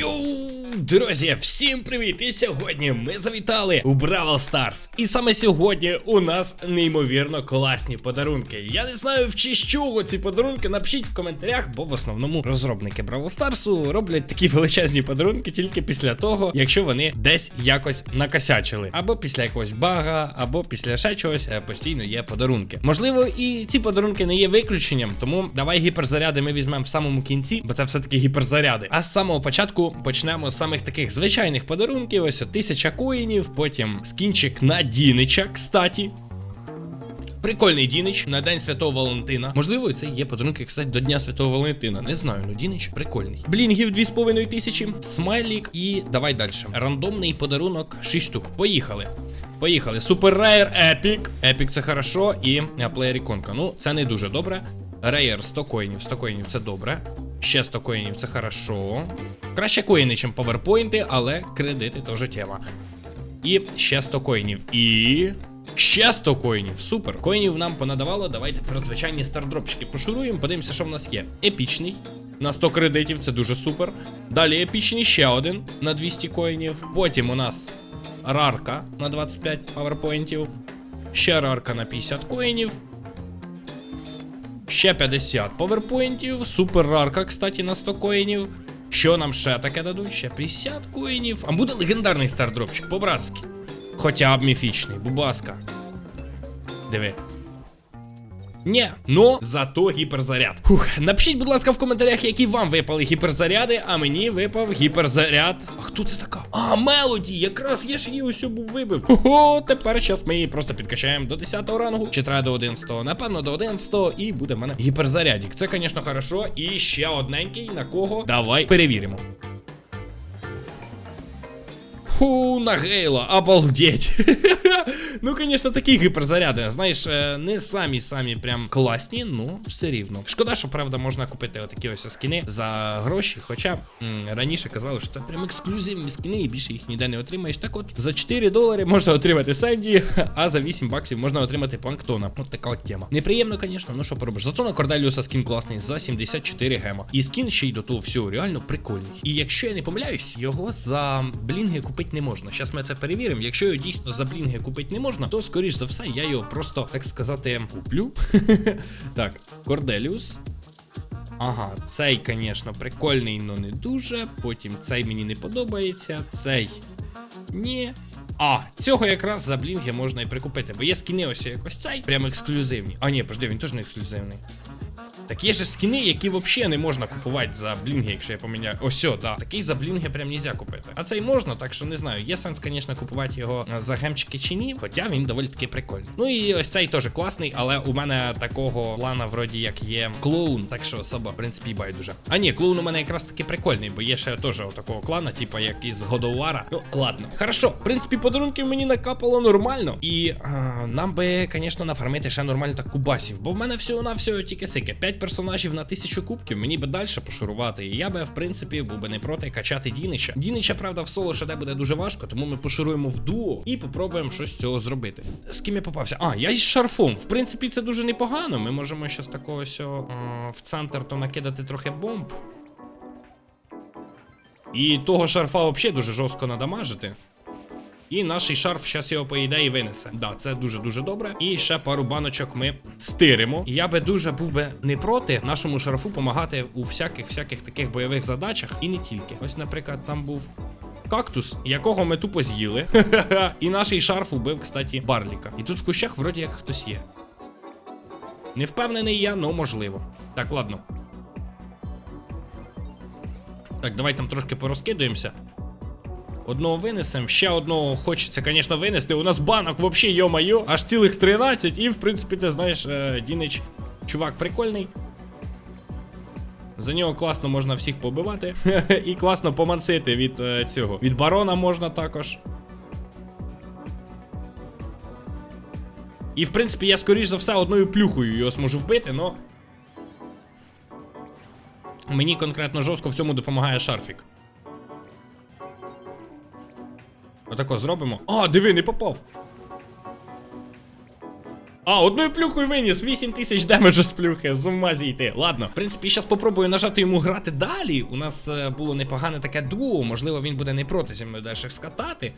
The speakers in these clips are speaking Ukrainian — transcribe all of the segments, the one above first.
よー друзі, всім привіт! І сьогодні ми завітали у Бравл Старс. І саме сьогодні у нас неймовірно класні подарунки. Я не знаю, в честь чого ці подарунки. Напишіть в коментарях, бо в основному розробники Бравл Старсу роблять такі величезні подарунки тільки після того, якщо вони десь якось накосячили. Або після якогось бага, або після ще чогось е, постійно є подарунки. Можливо, і ці подарунки не є виключенням, тому давай гіперзаряди ми візьмемо в самому кінці, бо це все-таки гіперзаряди. А з самого початку почнемо з самих таких звичайних подарунків. Ось тисяча коїнів, потім скінчик на Дінича, кстаті. Прикольний Дінич на День Святого Валентина. Можливо, це є подарунки, кстати, до Дня Святого Валентина. Не знаю, ну Дінич прикольний. Блінгів 2,5 тисячі, смайлік і давай далі. Рандомний подарунок 6 штук. Поїхали. Поїхали. Супер Рейер Епік. Епік це хорошо. І плеєр іконка. Ну, це не дуже добре. Рейер 100 коїнів. 100 коїнів це добре. 100 коїнів це хорошо. Краще коїни, ніж поверпойнти, але кредити теж тема. І ще 100 коїнів. І. Ще 100 коїнів. Супер. Коїнів нам понадавало. Давайте про звичайні стардропчики пошуруємо. Подивимося, що в нас є. Епічний. На 100 кредитів, це дуже супер. Далі епічний ще один на 200 коїнів. Потім у нас рарка на 25 паверпоінтів. Ще рарка на 50 коїнів. Ще 50 поверпоінтів. Супер рарка, кстати, на 100 коїнів. Що нам ще таке дадуть? Ще 50 коїнів. А буде легендарний стардропчик, по-братськи. Хоча б міфічний, будь ласка. Диви. Ні, но зато гіперзаряд. Фух, напишіть, будь ласка, в коментарях, які вам випали гіперзаряди, а мені випав гіперзаряд. А хто це така? А, Мелоді! Якраз я ж її ось був вибив. Ого, тепер зараз ми її просто підкачаємо до 10 рангу. Чи треба до 11? Напевно, до 11 і буде в мене гіперзарядік. Це, звісно, хорошо. І ще одненький. На кого? Давай перевіримо. Фу, на Гейла, обалдеть. ну, звісно, такі гіперзаряди, знаєш, е, не самі самі прям класні, ну все рівно. Шкода, що правда можна купити отакі ось скини за гроші. Хоча раніше казали, що це прям ексклюзивні скини, і більше їх ніде не отримаєш. Так от за 4 долари можна отримати Сенді, а за 8 баксів можна отримати планктона. От така от тема. Неприємно, звісно, ну що поробиш. Зато на Корделіуса скін класний за 74 гема. І скін ще й до того всього реально прикольний. І якщо я не помиляюсь, його за блінги купити не можна. Зараз ми це перевіримо. Якщо його дійсно за блінги купити не можна, то скоріш за все я його просто, так сказати, куплю. так, Корделіус. Ага, цей, звісно, прикольний, але не дуже. Потім цей мені не подобається. Цей. Ні. А, цього якраз за блінги можна і прикупити. Бо є скіни ось якось цей, прям ексклюзивні. А, ні, пожди, він теж не ексклюзивний. Так є ж скіни, які взагалі не можна купувати за блінги, якщо я поміняю. Ось, да. Такий за блінги прям нельзя купити. А цей можна, так що не знаю. Є сенс, звісно, купувати його за гемчики чи ні. Хоча він доволі таки прикольний. Ну і ось цей теж класний, але у мене такого плана, вроді як є клоун, так що особа, в принципі, байдуже. А ні, клоун у мене якраз таки прикольний, бо є ще теж такого клана, типу як із Годовара. Ну, ладно. Хорошо, в принципі, подарунків мені накапало нормально. І а, нам би, звісно, нафармити ще нормально так кубасів. Бо в мене всього на всього тільки сики. 5 персонажів на тисячу кубків, мені би далі пошурувати. І я би, в принципі, був би не проти качати Дінича. Дінича, правда, в соло ШД буде дуже важко, тому ми пошуруємо в дуо і попробуємо щось з цього зробити. З ким я попався? А, я із шарфом. В принципі, це дуже непогано. Ми можемо щось такого сьо, е, в центр то накидати трохи бомб. І того шарфа взагалі дуже жорстко надамажити. І наш шарф зараз його по ідеї винесе. Да, це дуже-дуже добре. І ще пару баночок ми стиримо. І я би дуже був би не проти нашому шарфу допомагати у всяких всяких таких бойових задачах. І не тільки. Ось, наприклад, там був. Кактус, якого ми тупо з'їли. І наш шарф убив, кстати, барліка. І тут в кущах вроді як хтось є. Не впевнений я, но можливо. Так, ладно. Так, давай там трошки порозкидуємося. Одного винесемо, ще одного хочеться, звісно, винести. У нас банок взагалі, йо-майо, аж цілих 13. І, в принципі, ти знаєш, е, Дінич, чувак прикольний. За нього класно можна всіх побивати. І класно помансити від е, цього. Від барона можна також. І, в принципі, я, скоріш за все, одною плюхою його зможу вбити, но. Мені конкретно жорстко в цьому допомагає шарфік. Отако зробимо. А, диви, не попав. А, одною плюхою виніс, 8 тисяч демеджа з плюхи, з ума зійти. Ладно, в принципі, зараз попробую нажати йому грати далі. У нас е, було непогане таке дуо, можливо, він буде не проти зі мною далі скатати.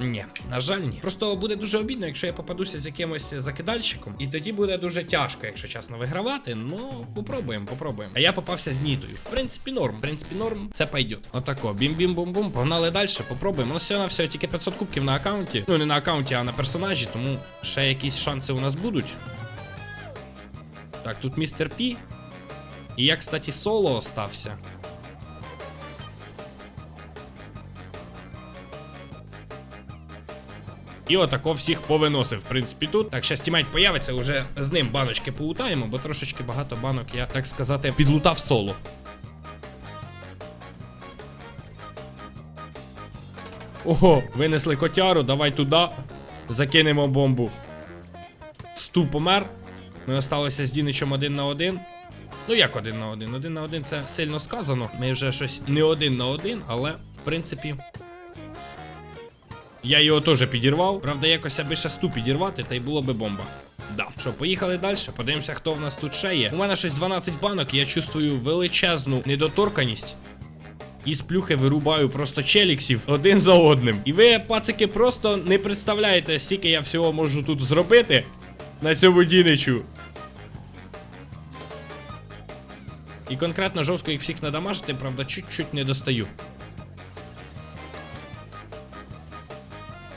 Ні, на жаль, ні. Просто буде дуже обідно, якщо я попадуся з якимось закидальщиком. І тоді буде дуже тяжко, якщо чесно, вигравати. Ну, попробуємо, попробуємо. А я попався з нітою. В принципі, норм. В принципі, норм. Це пойдет. Отако. Бім-бім-бум-бум. Погнали далі, попробуємо. У нас все на все тільки 500 кубків на аккаунті. Ну, не на аккаунті, а на персонажі, тому ще якісь шанси у нас будуть. Так, тут містер Пі. І я, кстати, соло остався. І отако всіх повиносив, в принципі, тут. Так, щас тімейт появиться, уже з ним баночки поутаємо, бо трошечки багато банок я, так сказати, підлутав соло. Ого, винесли котяру, давай туди. Закинемо бомбу. Стув помер. Ми осталися з Діничем один на один. Ну як один на один? Один на один це сильно сказано. Ми вже щось не один на один, але в принципі. Я його теж підірвав. Правда, якось аби ще сту підірвати, та й було би бомба. Да. Що, поїхали далі. Подивимося, хто в нас тут ще є. У мене щось 12 банок, я чувствую величезну недоторканість. І з плюхи вирубаю просто челіксів один за одним. І ви, пацики, просто не представляєте, скільки я всього можу тут зробити на цьому діничу. І конкретно жорстко їх всіх надамажити, правда, чуть-чуть не достаю.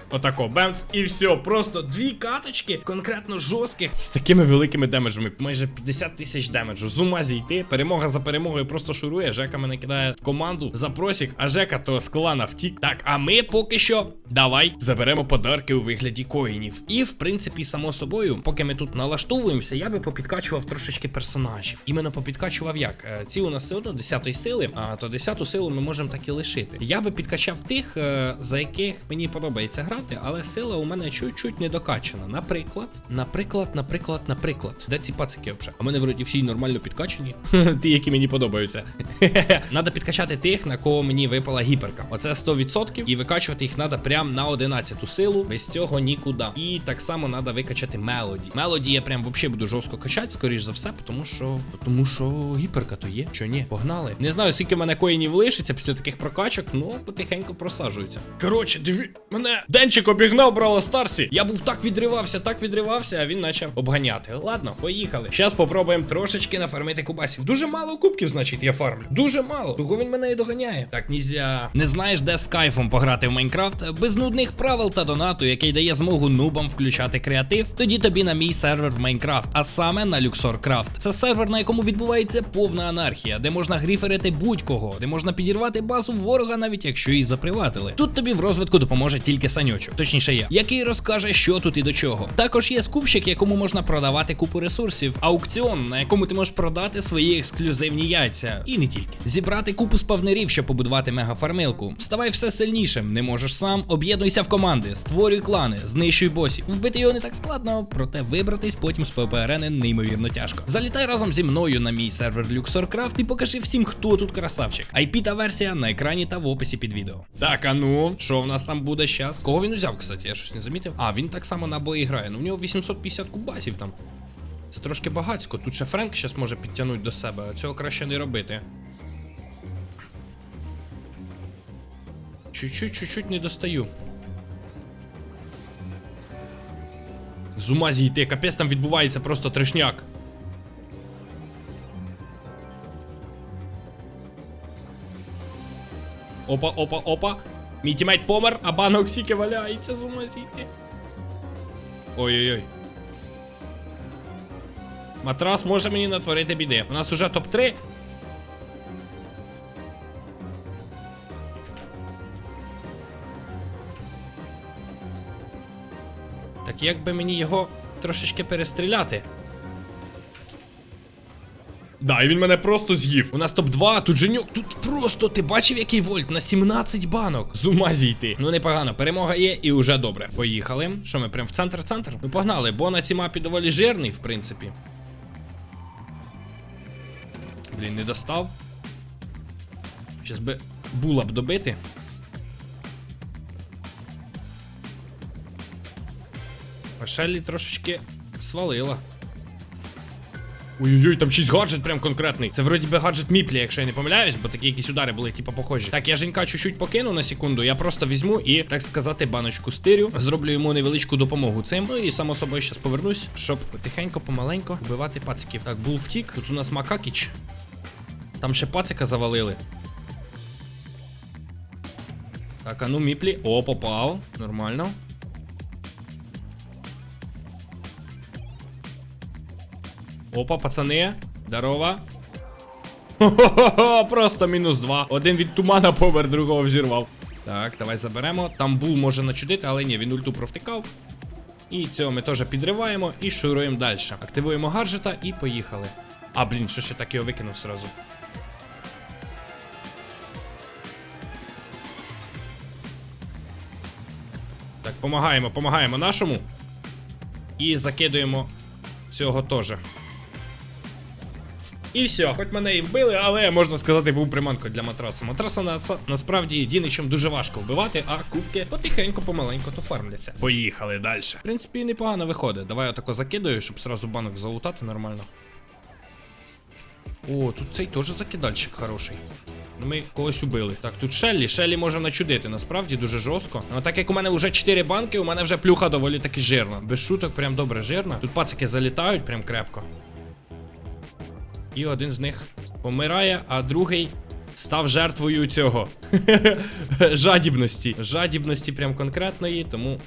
Отако, бемц, і все. Просто дві каточки, конкретно жорстких, з такими великими демеджами. Майже 50 тисяч демеджу. З ума зійти. Перемога за перемогою просто шурує. Жека мене кидає в команду запросік, а Жека то з клана втік. Так, а ми поки що давай заберемо подарки у вигляді коїнів. І в принципі, само собою, поки ми тут налаштовуємося, я би попідкачував трошечки персонажів. Іменно попідкачував як? Е, Ці у нас все одно 10 сили, а то 10 силу ми можемо так і лишити. Я би підкачав тих, е, за яких мені подобається грати, але сила у мене чуть-чуть не докачана. Наприклад, наприклад, наприклад, наприклад. Де ці пацики взагалі? А мене вроді всі нормально підкачані. Ті, які мені подобаються. Надо підкачати тих, на кого мені випала гіперка. Оце 100%. І викачувати їх треба прям на 11 силу. Без цього нікуди. І так само треба викачати мелоді. Мелоді я прям взагалі буду жорстко качати, скоріш за все, тому що. Тому що гіперка то є. Що ні? Погнали. Не знаю, скільки в мене коїнів лишиться після таких прокачок, ну потихеньку просаджуються. Коротше, диві, мене Денчик обігнав Браво Старсі. Я був так відривався, так відривався, а він почав обганяти. Ладно, поїхали. Зараз попробуємо трошечки нафармити кубасів. Дуже мало кубків, значить, я фармлю. Дуже мало. Того він мене і доганяє. Так, нізя. Не знаєш, де з кайфом пограти в Майнкрафт без нудних правил та донату, який дає змогу нубам включати креатив. Тоді тобі на мій сервер в Майнкрафт, а саме на Craft. Це сервер, на якому відбувається повна анархія, де можна гріферити будь-кого, де можна підірвати базу ворога, навіть якщо її заприватили. Тут тобі в розвитку допоможе тільки санючок, точніше я, який розкаже, що тут і до чого. Також є скупщик, якому можна продавати купу ресурсів, аукціон, на якому ти можеш продати свої ексклюзивні яйця, і не тільки зібрати купу спавнерів, щоб побудувати мегафармилку. Ставай все сильнішим, не можеш сам, об'єднуйся в команди, створюй клани, знищуй босів. Вбити його не так складно, проте вибратись потім з ПВП-арени неймовірно тяжко. Залітай разом зі мною на мій сервер LuxorCraft і покажи всім, хто тут красавчик. IP та версія на екрані та в описі під відео. Так, а ну, що в нас там буде зараз? Кого він взяв, кстати, я щось не замітив. А, він так само на бої грає. Ну, у нього 850 кубасів там. Це трошки багацько. Тут ще Френк зараз може підтягнути до себе, а цього краще не робити. Чуть-чуть, чуть-чуть не достаю. З ума зійти, капець там відбувається просто трешняк. Опа, опа, опа. Мій тімейт помер, а банок сіки валяється з ума. Ой-ой-ой. Матрас може мені натворити біди. У нас уже топ-3. Так як би мені його трошечки перестріляти? Да, і він мене просто з'їв. У нас топ-2, тут женюк, тут просто ти бачив, який вольт на 17 банок. З ума зійти. Ну непогано, перемога є і уже добре. Поїхали. Що ми прям в центр-центр? Ну погнали, бо на цій мапі доволі жирний, в принципі. Блін, не достав. Щас би була б добити. А Шеллі трошечки Свалила. Ой-ой-ой, там чийсь гаджет прям конкретний. Це вроді би гаджет Міплі, якщо я не помиляюсь, бо такі якісь удари були, типу, похожі. Так, я Женька чуть-чуть покину на секунду. Я просто візьму і, так сказати, баночку стирю. Зроблю йому невеличку допомогу цим. Ну і само собою зараз повернусь, щоб тихенько, помаленько вбивати пациків. Так, був втік. Тут у нас Макакіч. Там ще пацика завалили. Так, а ну Міплі. О, попав. Нормально. Опа, пацани. Здорово. Хо-хо-хо, просто мінус два. Один від тумана помер, другого взірвав. Так, давай заберемо. Там бул може начудити, але ні, він ульту провтикав. І цього ми теж підриваємо і шуруємо далі. Активуємо гаджета і поїхали. А, блін, що ще так його викинув сразу. Так, помагаємо, помагаємо нашому. І закидуємо цього теж. І все, хоч мене і вбили, але можна сказати, був приманкою для матраса. Матраса нас, насправді чим дуже важко вбивати, а кубки потихеньку, помаленьку то фармляться. Поїхали далі. В принципі, непогано виходить. Давай отако закидаю, щоб сразу банок залутати нормально. О, тут цей теж закидальщик хороший. Ми когось убили. Так, тут Шеллі. Шеллі може начудити, насправді дуже жорстко. Ну, так як у мене вже 4 банки, у мене вже плюха доволі таки жирна. Без шуток, прям добре жирна. Тут пацики залітають прям крепко. І один з них помирає, а другий став жертвою цього. Жадібності. Жадібності прям конкретної, тому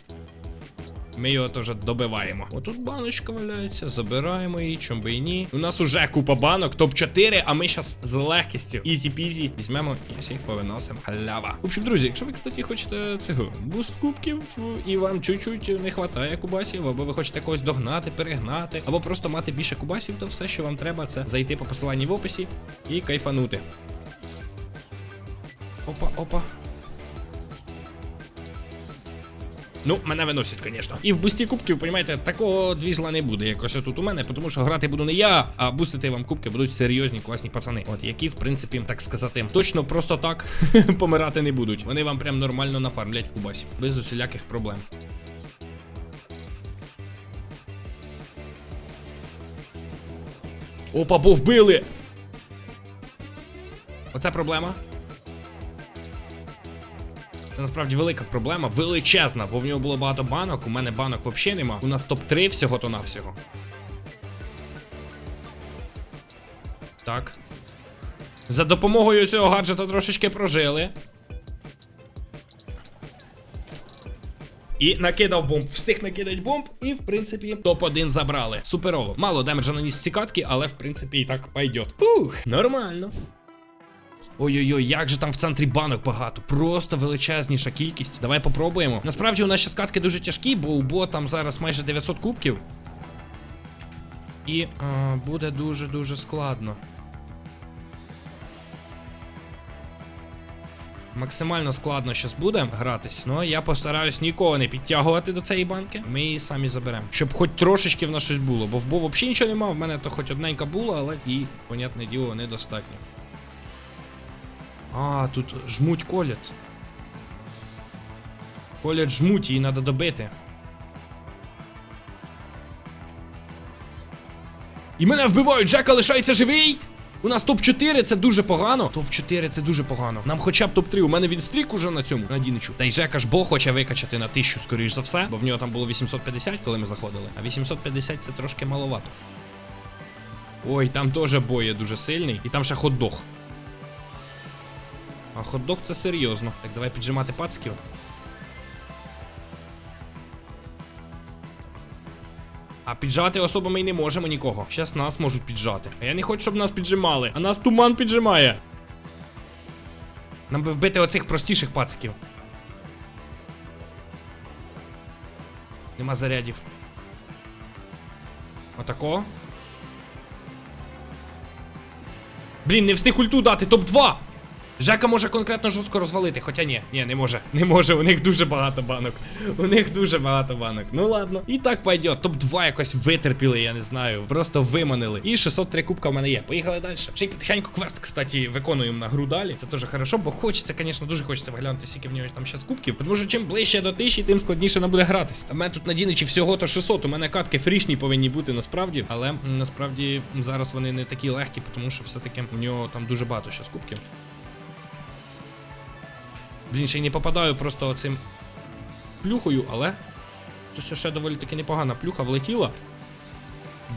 ми його теж добиваємо. Отут баночка валяється, забираємо її, чом би і ні. У нас уже купа банок, топ-4, а ми зараз з легкістю. Ізі-пізі візьмемо і всіх повиносимо. Халява. В общем, друзі, якщо ви, кстати, хочете цього буст кубків, і вам чуть-чуть не хватає кубасів, або ви хочете когось догнати, перегнати, або просто мати більше кубасів, то все, що вам треба, це зайти по посиланні в описі і кайфанути. Опа, опа. Ну, мене виносять, звісно. І в бусті кубків, понімаєте, такого двіжла не буде, якось тут у мене, тому що грати буду не я, а бустити вам кубки будуть серйозні, класні пацани. От які, в принципі, так сказати, точно просто так помирати не будуть. Вони вам прям нормально нафармлять кубасів, без усіляких проблем. Опа, бо вбили! Оце проблема. Це насправді велика проблема, величезна, бо в нього було багато банок. У мене банок взагалі нема. У нас топ-3 всього то навсього. Так. За допомогою цього гаджета трошечки прожили. І накидав бомб. Встиг накидати бомб, і в принципі топ-1 забрали. Суперово. Мало демеджа наніс ці катки, але в принципі і так пойдет. Ух, нормально. Ой-ой-ой, як же там в центрі банок багато. Просто величезніша кількість. Давай попробуємо. Насправді у нас ще скатки дуже тяжкі, бо у бо там зараз майже 900 кубків. І а, буде дуже-дуже складно. Максимально складно щас буде гратись, але я постараюсь нікого не підтягувати до цієї банки. Ми її самі заберемо. Щоб хоч трошечки в нас щось було. Бо в Бо взагалі нічого немає, в мене то хоч одненька була, але їй, понятне діло, недостатньо. А, тут жмуть колять. Колять жмуть, її треба добити. І мене вбивають, Джека лишається живий! У нас топ-4, це дуже погано. Топ-4 це дуже погано. Нам хоча б топ-3. У мене він стрік уже на цьому, на Діничу. Та й Жека ж Бог хоче викачати на 1000, скоріш за все, бо в нього там було 850, коли ми заходили. А 850 це трошки маловато. Ой, там теж бой є дуже сильний. І там ще хот-дог. А хот-дог це серйозно. Так, давай піджимати пацків. А піджати особо ми й не можемо нікого. Щас нас можуть піджати. А я не хочу, щоб нас піджимали. А нас туман піджимає. Нам би вбити оцих простіших пациків. Нема зарядів. Отако. Блін, не встиг ульту дати, топ-2! Жека може конкретно жорстко розвалити, хоча ні, ні, не може. Не може, у них дуже багато банок. У них дуже багато банок. Ну ладно. І так пойдет. Топ-2 якось витерпіли, я не знаю. Просто виманили. І 603 кубка в мене є. Поїхали далі. Ще й потихеньку квест, кстати, виконуємо на гру далі. Це теж хорошо, бо хочеться, звісно, дуже хочеться виглянути, скільки в нього там ще кубків. Тому що чим ближче до тисячі, тим складніше нам буде гратись. В мене тут на Діничі всього то 600. У мене катки фрішні повинні бути насправді. Але насправді зараз вони не такі легкі, тому що все-таки у нього там дуже багато ще кубків. Блін, ще й не попадаю просто оцим плюхою, але. Тут ще доволі таки непогана плюха влетіла.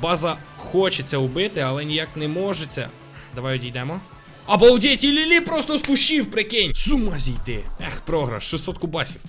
База хочеться убити, але ніяк не можеться. Давай одійдемо. Обалдеть, і Лілі просто з кущів, прикинь! З ума зійти. Ех, програш, 600 кубасів.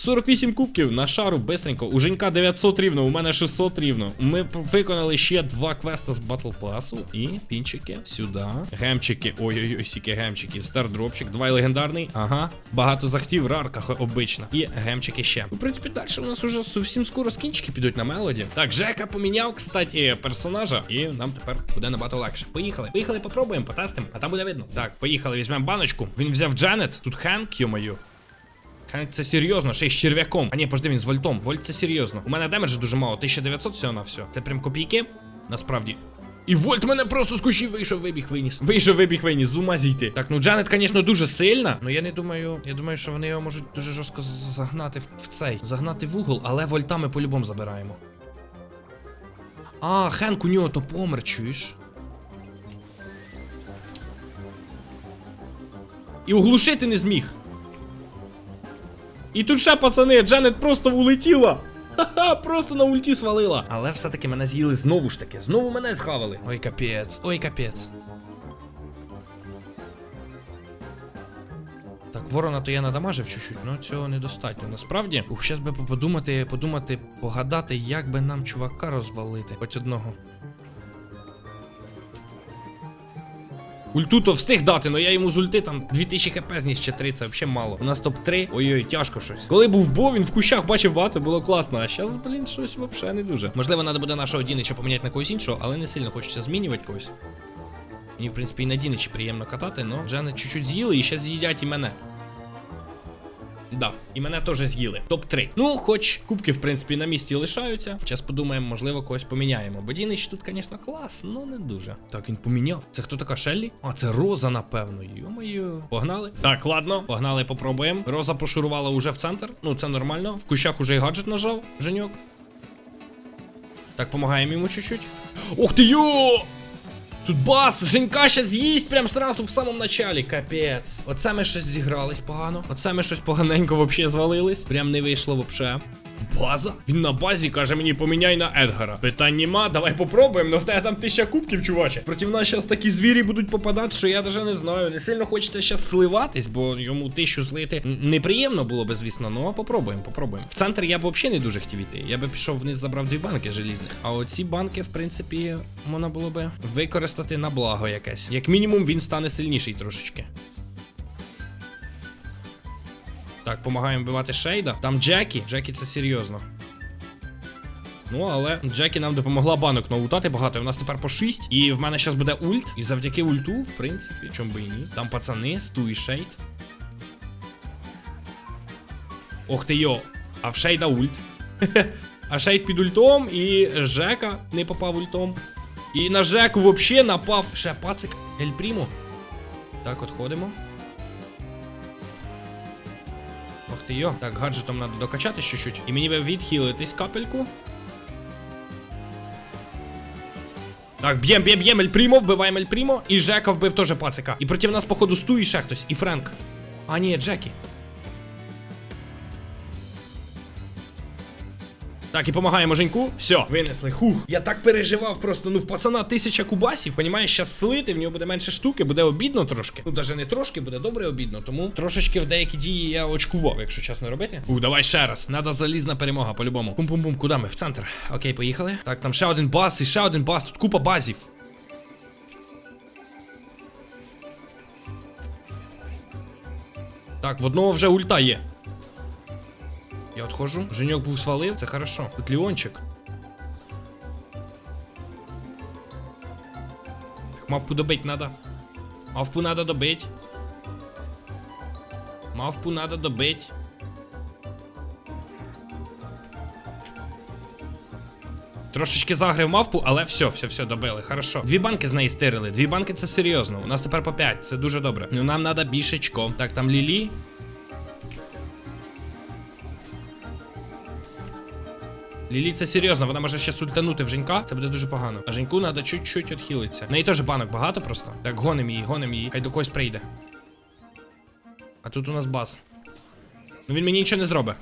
48 кубків на шару бистренько. У Женька 900 рівно, у мене 600 рівно. Ми виконали ще два квеста з батл пасу. І пінчики сюди. Гемчики. Ой-ой-ой, сіки гемчиків. Стардропчик, два легендарний. Ага. Багато захтів, рарка обична. І гемчики ще. В принципі, далі у нас уже зовсім скоро скінчики підуть на мелоді. Так, Жека поміняв, кстати, персонажа. І нам тепер буде набагато легше. Поїхали. Поїхали, попробуємо, потестимо, а там буде видно. Так, поїхали, візьмемо баночку. Він взяв Джанет. Тут Хенк, йо-мою. Це серйозно, ще й з черв'яком. А ні, пожди, він з вольтом. Вольт це серйозно. У мене демеджу дуже мало, 1900 всього на все. Це прям копійки. Насправді. І Вольт мене просто з кущів вийшов, вибіг, виніс. Вийшов, вибіг, виніс, з ума зійти. Так, ну Джанет, звісно, дуже сильна. Ну я не думаю. Я думаю, що вони його можуть дуже жорстко загнати в, в цей. Загнати в угол, але вольта ми по-любому забираємо. А, Хенк у нього то помер, чуєш? І оглушити не зміг. І тут ще, пацани, Джанет просто улетіла. Ха-ха, просто на ульті свалила. Але все-таки мене з'їли знову ж таки. Знову мене схавали. Ой, капець, ой, капець. Так, ворона то я надамажив чуть-чуть, але цього недостатньо. Насправді, ух, щас би подумати, подумати, погадати, як би нам чувака розвалити. Хоч одного. Ульту то встиг дати, але я йому з ульти там 2000 хп зніс ще 3, це взагалі мало. У нас топ-3. Ой-ой, тяжко щось. Коли був бо, він в кущах бачив багато, було класно. А зараз, блін, щось взагалі не дуже. Можливо, треба буде нашого Дінича поміняти на когось іншого, але не сильно хочеться змінювати когось. Мені, в принципі, і на Діничі приємно катати, але Джани чуть-чуть з'їли і ще з'їдять і мене. Да, і мене теж з'їли. Топ-3. Ну, хоч кубки, в принципі, на місці лишаються. Зараз подумаємо, можливо, когось поміняємо. Бо Дінич тут, звісно, клас, але не дуже. Так, він поміняв. Це хто така Шеллі? А, це Роза, напевно. Йо-моє. Погнали. Так, ладно, погнали, попробуємо. Роза пошурувала уже в центр. Ну, це нормально. В кущах уже і гаджет нажав, Женьок. Так, помагаємо йому чуть-чуть. Ух ти йо! Тут бас, Женька ще з'їсть прям сразу в самому началі. Капець. Оце ми щось зігрались погано. Оце ми щось поганенько вообще звалились. Прям не вийшло вообще. База? Він на базі каже мені поміняй на Едгара. Питань нема, давай попробуємо, но в тебе там тисяча кубків, чуваче. Проти нас зараз такі звірі будуть попадати, що я даже не знаю. Не сильно хочеться зараз сливатись, бо йому тисячу злити неприємно було би, звісно. Ну а попробуємо, попробуємо. В центр я б взагалі не дуже хотів іти. Я би пішов вниз, забрав дві банки желізних. А оці банки, в принципі, можна було би використати на благо якесь. Як мінімум, він стане сильніший трошечки. Так, помагаємо вбивати Шейда. Там Джекі. Джекі це серйозно. Ну, але Джекі нам допомогла банок налутати багато. У нас тепер по 6. І в мене зараз буде ульт. І завдяки ульту, в принципі, чому би і ні. Там пацани, Сту і Шейд. Ох ти йо. А в Шейда ульт. а Шейд під ультом, і Жека не попав ультом. І на Жеку взагалі напав. Ще пацик Ель Прімо. Так, от ходимо. Ти йо. Так, гаджетом треба докачати чуть-чуть. І мені би відхилитись капельку. Так, б'єм, б'єм, б'єм, Ель Прімо, вбиваємо Ель Прімо. І Жека вбив теж пацика. І проти нас, походу, Сту і ще хтось. І Френк. А, ні, Джекі. Так, і помагаємо Женьку. Все, винесли. Хух. Я так переживав просто. Ну, в пацана тисяча кубасів. Понімаєш, щас слити, в нього буде менше штуки, буде обідно трошки. Ну, навіть не трошки, буде добре обідно. Тому трошечки в деякі дії я очкував, якщо чесно робити. У, давай ще раз. Надо залізна перемога, по-любому. Пум-пум-пум, куди ми? В центр. Окей, поїхали. Так, там ще один бас і ще один бас. Тут купа базів. Так, в одного вже ульта є. Я отходжу. Женьок був свалив, це хорошо. Тут Леончик. Так, Мавпу добить надо. Мавпу надо добить. Мавпу надо добить. Трошечки загрив мавпу, але все, все, все, добили. Хорошо. Дві банки з неї стирили. Дві банки це серйозно. У нас тепер по 5, це дуже добре. Ну нам треба більшечко. Так, там Лілі. Лілі це серйозно, вона може ще сультанути в Женька. Це буде дуже погано. А Женьку треба чуть-чуть відхилитися. В неї теж банок багато просто. Так, гоним її, гоним її. Хай до когось прийде. А тут у нас бас. Ну він мені нічого не зробить.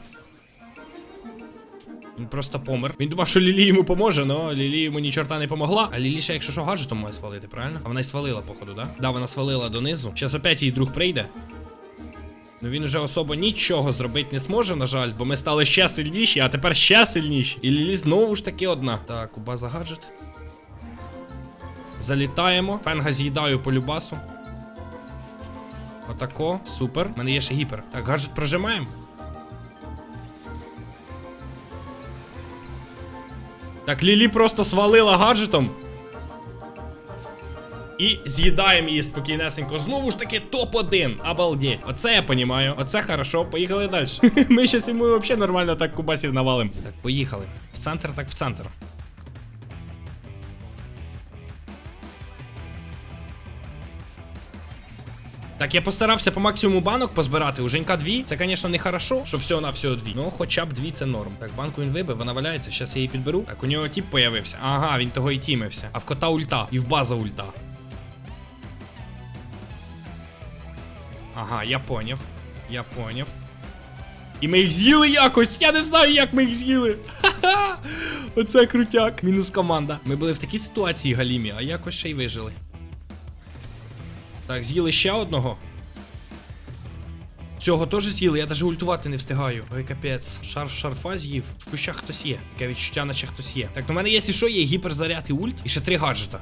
Він просто помер. Він думав, що Лілі йому поможе, але Лілі йому ні чорта не помогла. А Лілі ще, якщо що, гаджетом має свалити, правильно? А вона й свалила, походу, да? Да, вона свалила донизу. Зараз опять її друг прийде. Ну він уже особо нічого зробити не зможе, на жаль, бо ми стали ще сильніші, а тепер ще сильніші. І Лілі знову ж таки одна. Так, у база гаджет. Залітаємо. Фенга з'їдаю по любасу. Отако. Супер. У мене є ще гіпер. Так, гаджет прожимаємо. Так, Лілі просто свалила гаджетом. І з'їдаємо її спокійнесенько. Знову ж таки, топ-1. Обалдеть. Оце я понімаю. Оце хорошо. Поїхали далі. Ми щас йому взагалі нормально так кубасів навалим. Так, поїхали. В центр, так в центр. Так, я постарався по максимуму банок позбирати. У Женька дві. Це, звісно, не хорошо, що всього на всього дві. Ну, хоча б дві це норм. Так, банку він вибив, вона валяється. Зараз я її підберу. Так, у нього тіп появився. Ага, він того і тімився. А в кота ульта. І в база ульта. Ага, я поняв. Я поняв. І ми їх з'їли якось. Я не знаю, як ми їх з'їли. Ха-ха! Оце крутяк. Мінус команда. Ми були в такій ситуації галімі, а якось ще й вижили. Так, з'їли ще одного. Цього теж з'їли, я навіть ультувати не встигаю. Ой, капець. Шарф шарфа з'їв. В кущах хтось є. Таке відчуття, наче хтось є. Так, в мене є що, є гіперзаряд і ульт, і ще три гаджета.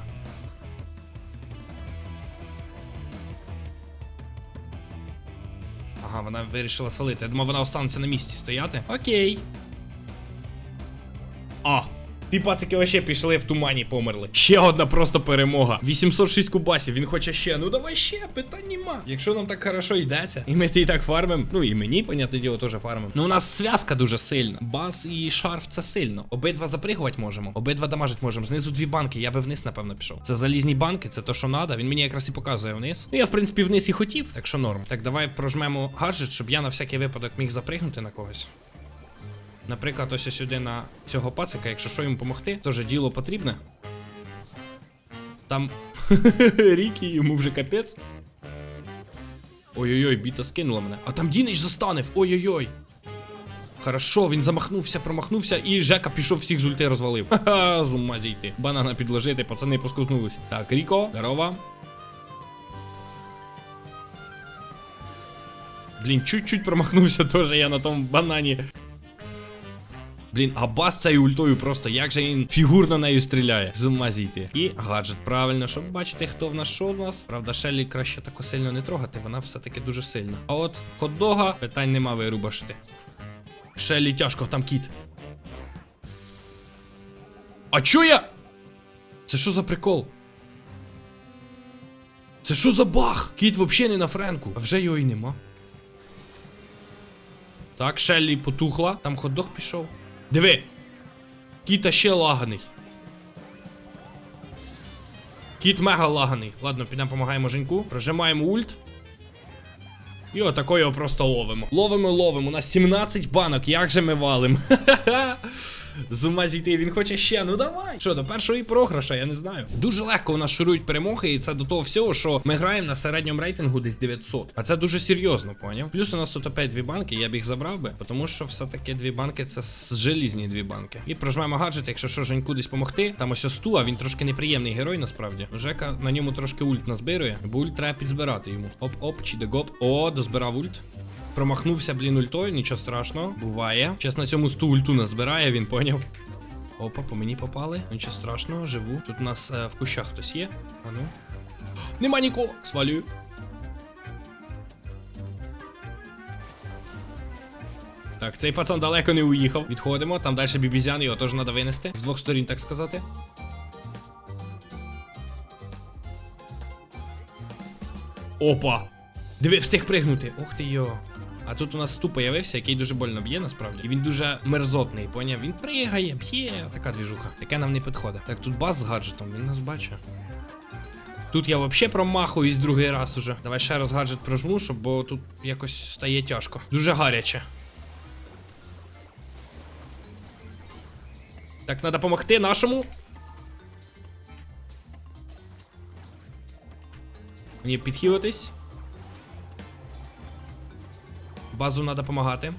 Вона вирішила свалити. Я думав, вона останеться на місці стояти. Окей. А. Ті пацики вообще пішли в тумані, померли. Ще одна просто перемога. 806 кубасів. Він хоче ще. Ну давай ще, питань нема. Якщо нам так хорошо йдеться, і ми і так фармим. Ну і мені, понятне діло, теж фармим. Ну у нас зв'язка дуже сильна. Бас і шарф це сильно. Обидва запригувати можемо. Обидва дамажить можемо. Знизу дві банки. Я би вниз, напевно, пішов. Це залізні банки, це то, що надо. Він мені якраз і показує вниз. Ну я, в принципі, вниз і хотів, так що норм. Так, давай прожмемо гаджет, щоб я на всякий випадок міг запригнути на когось. Наприклад, ось сюди на цього пацика, якщо що йому допомогти, теж діло потрібне. Там Рікі йому вже капець. Ой-ой-ой, біта скинула мене. А там Дінич застанив. Ой-ой-ой. Хорошо, він замахнувся, промахнувся, і Жека пішов всіх з ульти розвалив. Ха-ха, з зійти. Банана підложити, пацани поскутнулися. Так, Ріко, здорово. Блін, чуть-чуть промахнувся теж я на тому банані. Блін, а бас цією ультою просто як же він фігурно нею стріляє. З. І гаджет, правильно, щоб бачити, хто в нас що в нас. Правда, Шеллі краще тако сильно не трогати, вона все-таки дуже сильна. А от хот-дога питань нема вирубашити. Шеллі тяжко, там кіт. А чо я? Це що за прикол? Це що за баг? Кіт взагалі не на френку, а вже його і нема. Так, Шеллі потухла, там хот-дог пішов. Диви! Кіта ще лаганий. Кіт мега лаганий. Ладно, підемо помагаємо Женьку. Прожимаємо ульт. І отако його просто ловимо. Ловимо, ловимо. У нас 17 банок. Як же ми валим? З зійти, він хоче ще. Ну давай. Що, до першої програша, я не знаю. Дуже легко у нас шурують перемоги, і це до того всього, що ми граємо на середньому рейтингу десь 900. А це дуже серйозно, поняв? Плюс у нас тут опять дві банки, я б їх забрав би, тому що все-таки дві банки це желізні дві банки. І прожмемо гаджет, якщо що Женьку десь помогти. Там ось Осту, а він трошки неприємний герой насправді. Жека на ньому трошки ульт назбирує, бо ульт треба підзбирати йому. Оп-оп, чідегоп. О, дозбирав ульт. Промахнувся, блін, ультою, нічого страшного. Буває. Зараз на цьому сту ульту назбирає, він поняв. Опа, по мені попали. Нічого страшного, живу. Тут у нас е, в кущах хтось є. А ну. Нема нікого. Свалюю. Так, цей пацан далеко не уїхав. Відходимо, там далі бібізян, його теж треба винести. З двох сторін, так сказати. Опа! Диви, встиг пригнути. Ух ти йо. А тут у нас ступ появився, який дуже больно б'є насправді. І він дуже мерзотний, поняв? Він пригає, б'є. Така двіжуха. Таке нам не підходить. Так, тут бас з гаджетом, він нас бачить. Тут я взагалі промахуюсь другий раз уже. Давай ще раз гаджет прожму, щоб бо тут якось стає тяжко. Дуже гаряче. Так, треба допомогти нашому. Мені підхилитись. Базу треба допомагати.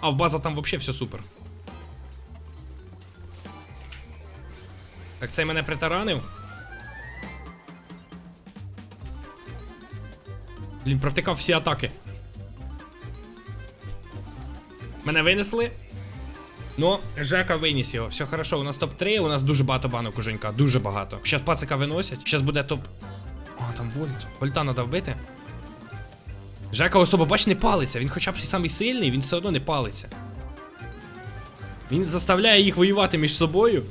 А в база там взагалі все супер. Так, цей мене притаранив. Блін, провтикав всі атаки. Мене винесли. Ну, Жека виніс його. Все хорошо, у нас топ-3, у нас дуже багато банок у Женька, дуже багато. Щас пацика виносять, щас буде топ. О, там вольт. Вольта треба вбити. Жека особа, бач, не палиться. Він хоча б і самий сильний, він все одно не палиться. Він заставляє їх воювати між собою.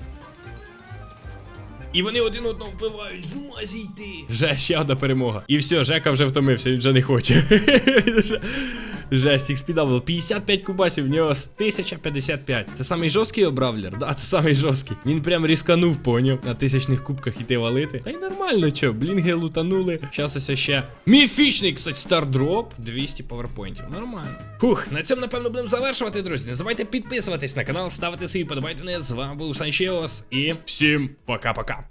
І вони один одного вбивають, з ума зійти. Вже ще одна перемога. І все, Жека вже втомився, він вже не хоче. Жесть, XP дабл. 55 кубасів, в нього 1055. Це самий жорсткий обравлер? Да, це самий жорсткий. Він прям різканув, поняв. На тисячних кубках іти валити. Та й нормально, чо, блінги лутанули. Щас ось ще. Міфічний, кстати, стардроп. 200 паверпойнтів. Нормально. Хух, на цьому, напевно, будемо завершувати, друзі. Не забувайте підписуватись на канал, ставити свої подобайки. З вами був Санчеос. І всім пока-пока.